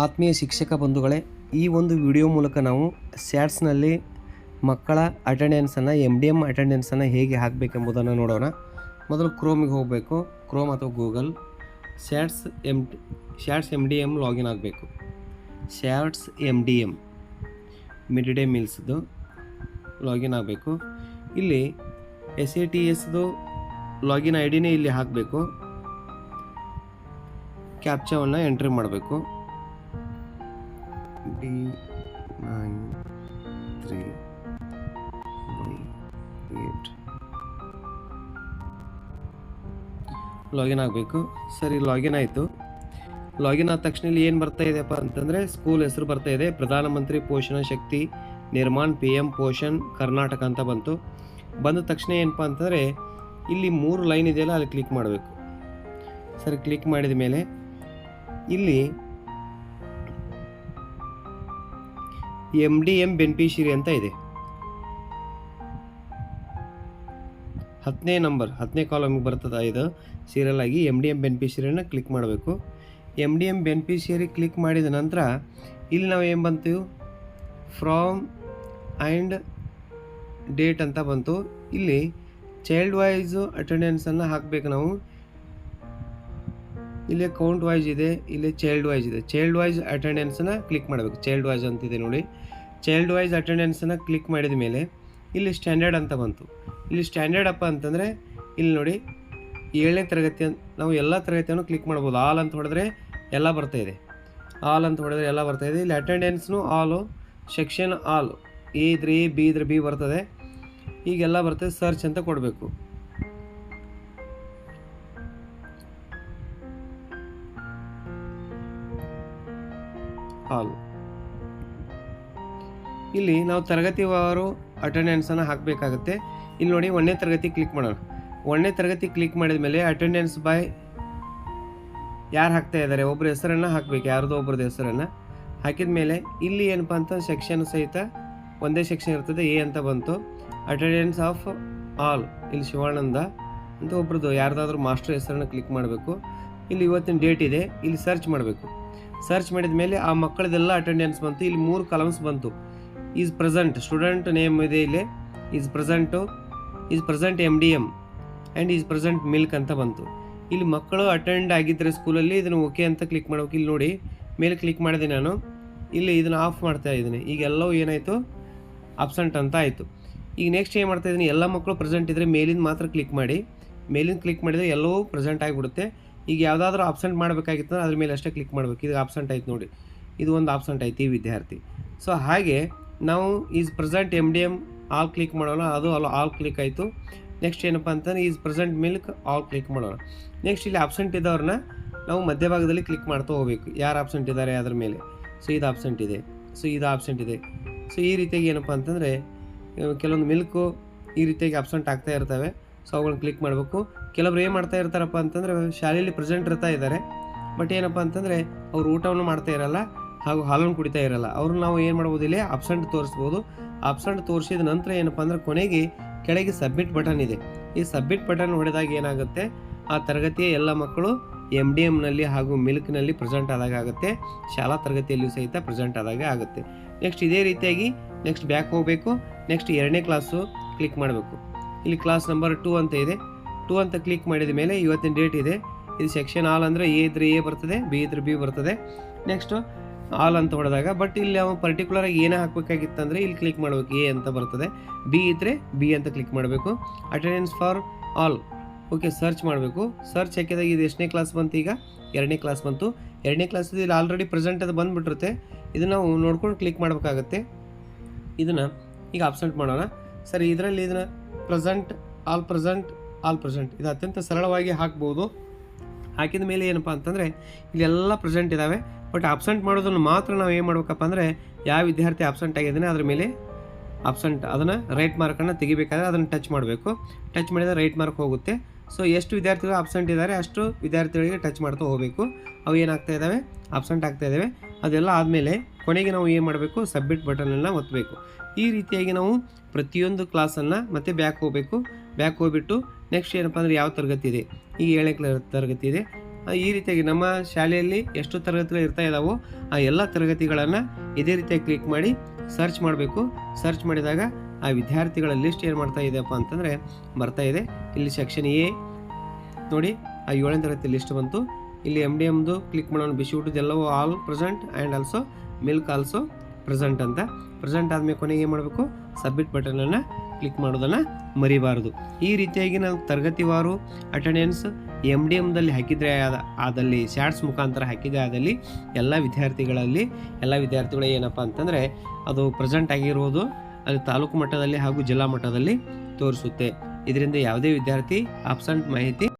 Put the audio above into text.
ಆತ್ಮೀಯ ಶಿಕ್ಷಕ ಬಂಧುಗಳೇ, ಈ ಒಂದು ವಿಡಿಯೋ ಮೂಲಕ ನಾವು ಸ್ಯಾಟ್ಸ್ನಲ್ಲಿ ಮಕ್ಕಳ ಅಟೆಂಡೆನ್ಸನ್ನು ಎಂ ಡಿ ಎಂ ಅಟೆಂಡೆನ್ಸನ್ನು ಹೇಗೆ ಹಾಕಬೇಕೆಂಬುದನ್ನು ನೋಡೋಣ. ಮೊದಲು ಕ್ರೋಮಿಗೆ ಹೋಗಬೇಕು. ಕ್ರೋಮ್ ಅಥವಾ Google SATS M SATS M D M login ಆಗಬೇಕು. SATS M D M mid day ಮೀಲ್ಸ್ದು login ಆಗಬೇಕು. ಇಲ್ಲಿ ಎಸ್ ಎ ಟಿ ಎಸ್ದು ಲಾಗಿನ್ ಐ ಡಿನೇ ಇಲ್ಲಿ ಹಾಕಬೇಕು. ಕ್ಯಾಪ್ಚವನ್ನು ಎಂಟ್ರಿ ಮಾಡಬೇಕು. D nine three eight login ಆಗಬೇಕು. ಸರಿ ಲಾಗಿನ್ ಆಯಿತು. ಲಾಗಿನ್ ಆದ ತಕ್ಷಣ ಇಲ್ಲಿ ಏನು ಬರ್ತಾ ಇದೆಯಪ್ಪ ಅಂತಂದರೆ ಸ್ಕೂಲ್ ಹೆಸರು ಬರ್ತಾ ಇದೆ. ಪ್ರಧಾನಮಂತ್ರಿ ಪೋಷಣ ಶಕ್ತಿ ನಿರ್ಮಾಣ್ ಪಿ ಎಂ ಪೋಷಣ್ ಕರ್ನಾಟಕ ಅಂತ ಬಂತು. ಬಂದ ತಕ್ಷಣ ಏನಪ್ಪ ಅಂತಂದರೆ ಇಲ್ಲಿ ಮೂರು ಲೈನ್ ಇದೆಯಲ್ಲ, ಅಲ್ಲಿ ಕ್ಲಿಕ್ ಮಾಡಬೇಕು. ಸರಿ ಕ್ಲಿಕ್ ಮಾಡಿದ ಮೇಲೆ ಇಲ್ಲಿ ಎಂ ಡಿ ಎಂ ಬೆನಿಫಿಷರಿ ಅಂತ ಇದೆ. ಹತ್ತನೇ ನಂಬರ್, ಹತ್ತನೇ ಕಾಲಮಿಗೆ ಬರ್ತದೆ ಇದು. ಸೀರಿಯಲ್ ಆಗಿ ಎಂ ಡಿ ಎಂ ಬೆನಿಫಿಷರಿನ ಕ್ಲಿಕ್ ಮಾಡಬೇಕು. M D M beneficiary click ಮಾಡಿದ ನಂತರ ಇಲ್ಲಿ ನಾವು ಏನು ಬಂತು? ಫ್ರಾಮ್ ಆ್ಯಂಡ್ ಡೇಟ್ ಅಂತ ಬಂತು. ಇಲ್ಲಿ ಚೈಲ್ಡ್ ವೈಸು ಅಟೆಂಡೆನ್ಸನ್ನು ಹಾಕಬೇಕು ನಾವು. ಇಲ್ಲಿ ಕೌಂಟ್ ವೈಸ್ ಇದೆ, ಇಲ್ಲಿ ಚೈಲ್ಡ್ ವೈಸ್ ಇದೆ. ಚೈಲ್ಡ್ ವೈಸ್ ಅಟೆಂಡೆನ್ಸನ್ನು ಕ್ಲಿಕ್ ಮಾಡಬೇಕು. ಚೈಲ್ಡ್ ವೈಸ್ ಅಂತಿದೆ ನೋಡಿ. ಚೈಲ್ಡ್ ವೈಸ್ ಅಟೆಂಡೆನ್ಸನ್ನು ಕ್ಲಿಕ್ ಮಾಡಿದ ಮೇಲೆ ಇಲ್ಲಿ ಸ್ಟ್ಯಾಂಡರ್ಡ್ ಅಂತ ಬಂತು. ಇಲ್ಲಿ ಸ್ಟ್ಯಾಂಡರ್ಡ್ ಅಪ್ಪ ಅಂತಂದರೆ ಇಲ್ಲಿ ನೋಡಿ ಏಳನೇ ತರಗತಿ ನಾವು ಎಲ್ಲ ತರಗತಿಯನ್ನು ಕ್ಲಿಕ್ ಮಾಡ್ಬೋದು. ಆಲ್ ಅಂತ ಹೊಡೆದ್ರೆ ಎಲ್ಲ ಬರ್ತಾ ಇದೆ. ಆಲ್ ಅಂತ ಹೊಡೆದ್ರೆ ಎಲ್ಲ ಬರ್ತಾ ಇದೆ. ಇಲ್ಲಿ ಅಟೆಂಡೆನ್ಸ್ನು ಆಲು ಸೆಕ್ಷನ್ ಆಲ್ ಎ ಇದ್ರೆ ಎ ಬಿ ಇದ್ರೆ ಬಿ ಬರ್ತದೆ. ಈಗೆಲ್ಲ ಬರ್ತದೆ ಸರ್ಚ್ ಅಂತ ಕೊಡಬೇಕು. ಆಲ್ ಇಲ್ಲಿ ನಾವು ತರಗತಿವಾರು ಅಟೆಂಡೆನ್ಸನ್ನು ಹಾಕಬೇಕಾಗುತ್ತೆ. ಇಲ್ಲಿ ನೋಡಿ ಒಂದನೇ ತರಗತಿ ಕ್ಲಿಕ್ ಮಾಡೋಣ. ಒಂದನೇ ತರಗತಿ ಕ್ಲಿಕ್ ಮಾಡಿದ ಮೇಲೆ ಅಟೆಂಡೆನ್ಸ್ ಬೈ ಯಾರು ಹಾಕ್ತಾ ಇದ್ದಾರೆ? ಒಬ್ಬರ ಹೆಸರನ್ನು ಹಾಕಬೇಕು, ಯಾರ್ದೋ ಒಬ್ರದ್ದು ಹೆಸರನ್ನು. ಹಾಕಿದ ಮೇಲೆ ಇಲ್ಲಿ ಏನಪ್ಪ ಅಂತ ಸೆಕ್ಷನ್ ಸಹಿತ ಒಂದೇ ಸೆಕ್ಷನ್ ಇರ್ತದೆ ಎ ಅಂತ ಬಂತು. ಅಟೆಂಡೆನ್ಸ್ ಆಫ್ ಆಲ್ ಇಲ್ಲಿ ಶಿವಾನಂದ ಅಂತ ಒಬ್ರದ್ದು ಯಾರ್ದಾದ್ರೂ ಮಾಸ್ಟರ್ ಹೆಸರನ್ನು ಕ್ಲಿಕ್ ಮಾಡಬೇಕು. ಇಲ್ಲಿ ಇವತ್ತಿನ ಡೇಟ್ ಇದೆ, ಇಲ್ಲಿ ಸರ್ಚ್ ಮಾಡಬೇಕು. ಸರ್ಚ್ ಮಾಡಿದ ಮೇಲೆ ಆ ಮಕ್ಕಳದೆಲ್ಲ ಅಟೆಂಡೆನ್ಸ್ ಬಂತು. ಇಲ್ಲಿ ಮೂರು ಕಾಲಮ್ಸ್ ಬಂತು. ಈಸ್ ಪ್ರೆಸೆಂಟ್ ಸ್ಟೂಡೆಂಟ್ ನೇಮ್ ಇದೆ ಇಲ್ಲಿ. Is present is present M D M and is present milk ಅಂತ ಬಂತು. ಇಲ್ಲಿ ಮಕ್ಕಳು ಅಟೆಂಡ್ ಆಗಿದ್ದರೆ ಸ್ಕೂಲಲ್ಲಿ ಇದನ್ನು ಓಕೆ ಅಂತ ಕ್ಲಿಕ್ ಮಾಡ್ಬೇಕು ಇಲ್ಲಿ ನೋಡಿ. ಮೇಲೆ ಕ್ಲಿಕ್ ಮಾಡಿದೆ ನಾನು. ಇಲ್ಲಿ ಇದನ್ನು ಆಫ್ ಮಾಡ್ತಾ ಇದ್ದೀನಿ. ಈಗ ಎಲ್ಲವೂ ಏನಾಯಿತು? ಅಬ್ಸೆಂಟ್ ಅಂತ ಆಯಿತು. ಈಗ ನೆಕ್ಸ್ಟ್ ಏನು ಮಾಡ್ತಾ ಇದ್ದೀನಿ? ಎಲ್ಲ ಮಕ್ಕಳು ಪ್ರೆಸೆಂಟ್ ಇದ್ದರೆ ಮೇಲಿಂದ ಮಾತ್ರ ಕ್ಲಿಕ್ ಮಾಡಿ. ಮೇಲಿಂದ ಕ್ಲಿಕ್ ಮಾಡಿದರೆ ಎಲ್ಲವೂ ಪ್ರೆಸೆಂಟ್ ಆಗಿಬಿಡುತ್ತೆ. ಈಗ ಯಾವುದಾದ್ರೂ ಅಬ್ಸೆಂಟ್ ಮಾಡಬೇಕಾಗಿತ್ತು ಅದ್ರ ಮೇಲೆ ಅಷ್ಟೇ ಕ್ಲಿಕ್ ಮಾಡಬೇಕು. ಇದು ಅಬ್ಸೆಂಟ್ ಆಯ್ತು ನೋಡಿ. ಇದು ಒಂದು ಆಬ್ಸೆಂಟ್ ಆಯ್ತು ಈ ವಿದ್ಯಾರ್ಥಿ. ಸೊ ಹಾಗೆ ನಾವು is present M D M all click ಮಾಡೋಣ. ಅದು ಅಲ್ಲ ಆಲ್ ಕ್ಲಿಕ್ ಆಯಿತು. ನೆಕ್ಸ್ಟ್ ಏನಪ್ಪ ಅಂತಂದ್ರೆ is present milk all click ಮಾಡೋಣ. ನೆಕ್ಸ್ಟ್ ಇಲ್ಲಿ ಆಬ್ಸೆಂಟ್ ಇದ್ದವ್ರನ್ನ ನಾವು ಮಧ್ಯಭಾಗದಲ್ಲಿ ಕ್ಲಿಕ್ ಮಾಡ್ತಾ ಹೋಗ್ಬೇಕು. ಯಾರು ಆಬ್ಸೆಂಟ್ ಇದ್ದಾರೆ ಅದ್ರ ಮೇಲೆ? ಸೊ ಇದು ಆಬ್ಸೆಂಟ್ ಇದೆ. ಸೊ ಇದು ಆಬ್ಸೆಂಟ್ ಇದೆ. ಸೊ ಈ ರೀತಿಯಾಗಿ ಏನಪ್ಪ ಅಂತಂದರೆ ಕೆಲವೊಂದು ಮಿಲ್ಕು ಈ ರೀತಿಯಾಗಿ ಆಬ್ಸೆಂಟ್ ಆಗ್ತಾ ಇರ್ತವೆ. ಸೊ ಅವುಗಳನ್ನ ಕ್ಲಿಕ್ ಮಾಡಬೇಕು. ಕೆಲವರು ಏನು ಮಾಡ್ತಾ ಇರ್ತಾರಪ್ಪ ಅಂತಂದರೆ, ಶಾಲೆಯಲ್ಲಿ ಪ್ರೆಸೆಂಟ್ ಇರ್ತಾ ಇದ್ದಾರೆ. ಬಟ್ ಏನಪ್ಪ ಅಂತಂದರೆ, ಅವ್ರು ಊಟವನ್ನು ಮಾಡ್ತಾ ಇರಲ್ಲ. ಹಾಗೂ ಹಾಲನ್ನು ಕುಡಿತಾ ಇರಲ್ಲ. ಅವ್ರನ್ನ ನಾವು ಏನು ಮಾಡ್ಬೋದು ಇಲ್ಲಿ? ಅಬ್ಸೆಂಟ್ ತೋರಿಸ್ಬೋದು. ಅಬ್ಸೆಂಟ್ ತೋರಿಸಿದ ನಂತರ ಏನಪ್ಪ ಅಂದ್ರೆ ಕೊನೆಗೆ ಕೆಳಗೆ ಸಬ್ಮಿಟ್ ಬಟನ್ ಇದೆ. ಈ ಸಬ್ಮಿಟ್ ಬಟನ್ ಹೊಡೆದಾಗ ಏನಾಗುತ್ತೆ? ಆ ತರಗತಿಯ ಎಲ್ಲ ಮಕ್ಕಳು ಎಂ ಡಿ ಎಮ್ನಲ್ಲಿ ಹಾಗೂ ಮಿಲ್ಕ್ನಲ್ಲಿ ಪ್ರೆಸೆಂಟ್ ಆದಾಗ ಆಗುತ್ತೆ. ಶಾಲಾ ತರಗತಿಯಲ್ಲಿಯೂ ಸಹಿತ ಪ್ರೆಸೆಂಟ್ ಆದಾಗ ಆಗುತ್ತೆ. ನೆಕ್ಸ್ಟ್ ಇದೇ ರೀತಿಯಾಗಿ ನೆಕ್ಸ್ಟ್ ಬ್ಯಾಕ್ ಹೋಗಬೇಕು. ನೆಕ್ಸ್ಟ್ ಎರಡನೇ ಕ್ಲಾಸು ಕ್ಲಿಕ್ ಮಾಡಬೇಕು. ಇಲ್ಲಿ ಕ್ಲಾಸ್ ನಂಬರ್ ಟೂ ಅಂತ ಇದೆ. ಟೂ ಅಂತ ಕ್ಲಿಕ್ ಮಾಡಿದ ಮೇಲೆ ಇವತ್ತಿನ ಡೇಟ್ ಇದೆ. ಇದು ಸೆಕ್ಷನ್ ಆಲ್ ಅಂದರೆ ಎ ಇದ್ರೆ ಎ ಬರ್ತದೆ, ಬಿ ಇದ್ರೆ ಬಿ ಬರ್ತದೆ. ನೆಕ್ಸ್ಟು ಆಲ್ ಅಂತ ಹೊಡೆದಾಗ ಬಟ್ ಇಲ್ಲಿ ನಾವು ಪರ್ಟಿಕ್ಯುಲರ್ ಆಗಿ ಏನೇ ಹಾಕಬೇಕಾಗಿತ್ತು ಅಂದರೆ ಇಲ್ಲಿ ಕ್ಲಿಕ್ ಮಾಡಬೇಕು. ಎ ಅಂತ ಬರ್ತದೆ. ಬಿ ಇದ್ದರೆ ಬಿ ಅಂತ ಕ್ಲಿಕ್ ಮಾಡಬೇಕು. Attendance for all okay search ಮಾಡಬೇಕು. ಸರ್ಚ್ ಹಾಕಿದಾಗ ಇದು ಎಷ್ಟನೇ ಕ್ಲಾಸ್ ಬಂತು ಈಗ? ಎರಡನೇ ಕ್ಲಾಸ್ ಬಂತು. ಎರಡನೇ ಕ್ಲಾಸ್ ಇಲ್ಲಿ ಆಲ್ರೆಡಿ ಪ್ರೆಸೆಂಟ್ ಅದು ಬಂದುಬಿಟ್ಟಿರುತ್ತೆ. ಇದನ್ನು ನಾವು ನೋಡ್ಕೊಂಡು ಕ್ಲಿಕ್ ಮಾಡಬೇಕಾಗತ್ತೆ. ಇದನ್ನು ಈಗ ಅಬ್ಸೆಂಟ್ ಮಾಡೋಣ. ಸರಿ, ಇದರಲ್ಲಿ ಇದನ್ನು present all present all present ಇದು ಅತ್ಯಂತ ಸರಳವಾಗಿ ಹಾಕ್ಬೋದು. ಹಾಕಿದ ಮೇಲೆ ಏನಪ್ಪ ಅಂತಂದರೆ, ಇಲ್ಲೆಲ್ಲ ಪ್ರೆಸೆಂಟ್ ಇದ್ದಾವೆ ಬಟ್ ಅಬ್ಸೆಂಟ್ ಮಾಡೋದನ್ನು ಮಾತ್ರ ನಾವು ಏನು ಮಾಡ್ಬೇಕಪ್ಪ ಅಂದರೆ, ಯಾವ ವಿದ್ಯಾರ್ಥಿ ಅಬ್ಸೆಂಟ್ ಆಗಿದ್ದಾನೆ ಅದ್ರ ಮೇಲೆ ಅಬ್ಸೆಂಟ್ ಅದನ್ನು ರೈಟ್ ಮಾರ್ಕನ್ನು ತೆಗಿಬೇಕಾದ್ರೆ ಅದನ್ನು ಟಚ್ ಮಾಡಬೇಕು. ಟಚ್ ಮಾಡಿದರೆ ರೈಟ್ ಮಾರ್ಕ್ ಹೋಗುತ್ತೆ. ಸೊ ಎಷ್ಟು ವಿದ್ಯಾರ್ಥಿಗಳು ಅಬ್ಸೆಂಟ್ ಇದ್ದಾರೆ, ಅಷ್ಟು ವಿದ್ಯಾರ್ಥಿಗಳಿಗೆ ಟಚ್ ಮಾಡ್ತಾ ಹೋಗಬೇಕು. ಅವು ಏನಾಗ್ತಾ ಇದ್ದಾವೆ ಅಬ್ಸೆಂಟ್ ಆಗ್ತಾ ಇದ್ದಾವೆ ಅದೆಲ್ಲ ಆದಮೇಲೆ ಕೊನೆಗೆ ನಾವು ಏನು ಮಾಡಬೇಕು? ಸಬ್ಮಿಟ್ ಬಟನನ್ನು ಒತ್ತಬೇಕು ಈ ರೀತಿಯಾಗಿ ನಾವು ಪ್ರತಿಯೊಂದು ಕ್ಲಾಸನ್ನು ಮತ್ತೆ ಬ್ಯಾಕ್ ಹೋಗಬೇಕು. ಬ್ಯಾಕ್ ಹೋಗ್ಬಿಟ್ಟು ನೆಕ್ಸ್ಟ್ ಏನಪ್ಪ ಅಂದರೆ ಯಾವ ತರಗತಿ ಇದೆ? ಈಗ ಏಳನೇ ತರಗತಿ ಇದೆ. ಈ ರೀತಿಯಾಗಿ ನಮ್ಮ ಶಾಲೆಯಲ್ಲಿ ಎಷ್ಟು ತರಗತಿಗಳು ಇರ್ತಾ ಇದ್ದಾವೋ ಆ, ಎಲ್ಲ ತರಗತಿಗಳನ್ನು ಇದೇ ರೀತಿಯಾಗಿ ಕ್ಲಿಕ್ ಮಾಡಿ ಸರ್ಚ್ ಮಾಡಬೇಕು. ಸರ್ಚ್ ಮಾಡಿದಾಗ ಆ ವಿದ್ಯಾರ್ಥಿಗಳ ಲಿಸ್ಟ್ ಏನು ಮಾಡ್ತಾ ಇದೆಯಪ್ಪ ಅಂತಂದರೆ ಬರ್ತಾ ಇದೆ. ಇಲ್ಲಿ ಸೆಕ್ಷನ್ ಎ ನೋಡಿ, ಆ ಏಳನೇ ತರಗತಿ ಲಿಸ್ಟ್ ಬಂತು. ಇಲ್ಲಿ ಎಂ ಡಿ ಎಮ್ದು ಕ್ಲಿಕ್ ಮಾಡೋಣ. ಬಿಸಿ ಊಟದ ಎಲ್ಲವೂ all present and also milk also present ಅಂತ. ಪ್ರೆಸೆಂಟ್ ಆದಮೇಲೆ ಕೊನೆಗೆ ಏನು ಮಾಡಬೇಕು? ಸಬ್ಮಿಟ್ ಬಟನನ್ನು ಕ್ಲಿಕ್ ಮಾಡೋದನ್ನು ಮರಿಬಾರದು. ಈ ರೀತಿಯಾಗಿ ನಾವು ತರಗತಿವಾರು ಅಟೆಂಡೆನ್ಸ್ ಎಂ ಡಿ ಎಮ್ದಲ್ಲಿ ಹಾಕಿದರೆ ಆದ, ಆದಲ್ಲಿ ಶಾರ್ಟ್ಸ್ ಮುಖಾಂತರ ಹಾಕಿದರೆ ಆದಲ್ಲಿ ಎಲ್ಲ ವಿದ್ಯಾರ್ಥಿಗಳಲ್ಲಿ, ಎಲ್ಲ ವಿದ್ಯಾರ್ಥಿಗಳು ಏನಪ್ಪ ಅಂತಂದರೆ ಅದು ಪ್ರೆಸೆಂಟ್ ಆಗಿರುವುದು ಅದು ತಾಲೂಕು ಮಟ್ಟದಲ್ಲಿ ಹಾಗೂ ಜಿಲ್ಲಾ ಮಟ್ಟದಲ್ಲಿ ತೋರಿಸುತ್ತೆ. ಇದರಿಂದ ಯಾವುದೇ ವಿದ್ಯಾರ್ಥಿ ಆಬ್ಸೆಂಟ್ ಮಾಹಿತಿ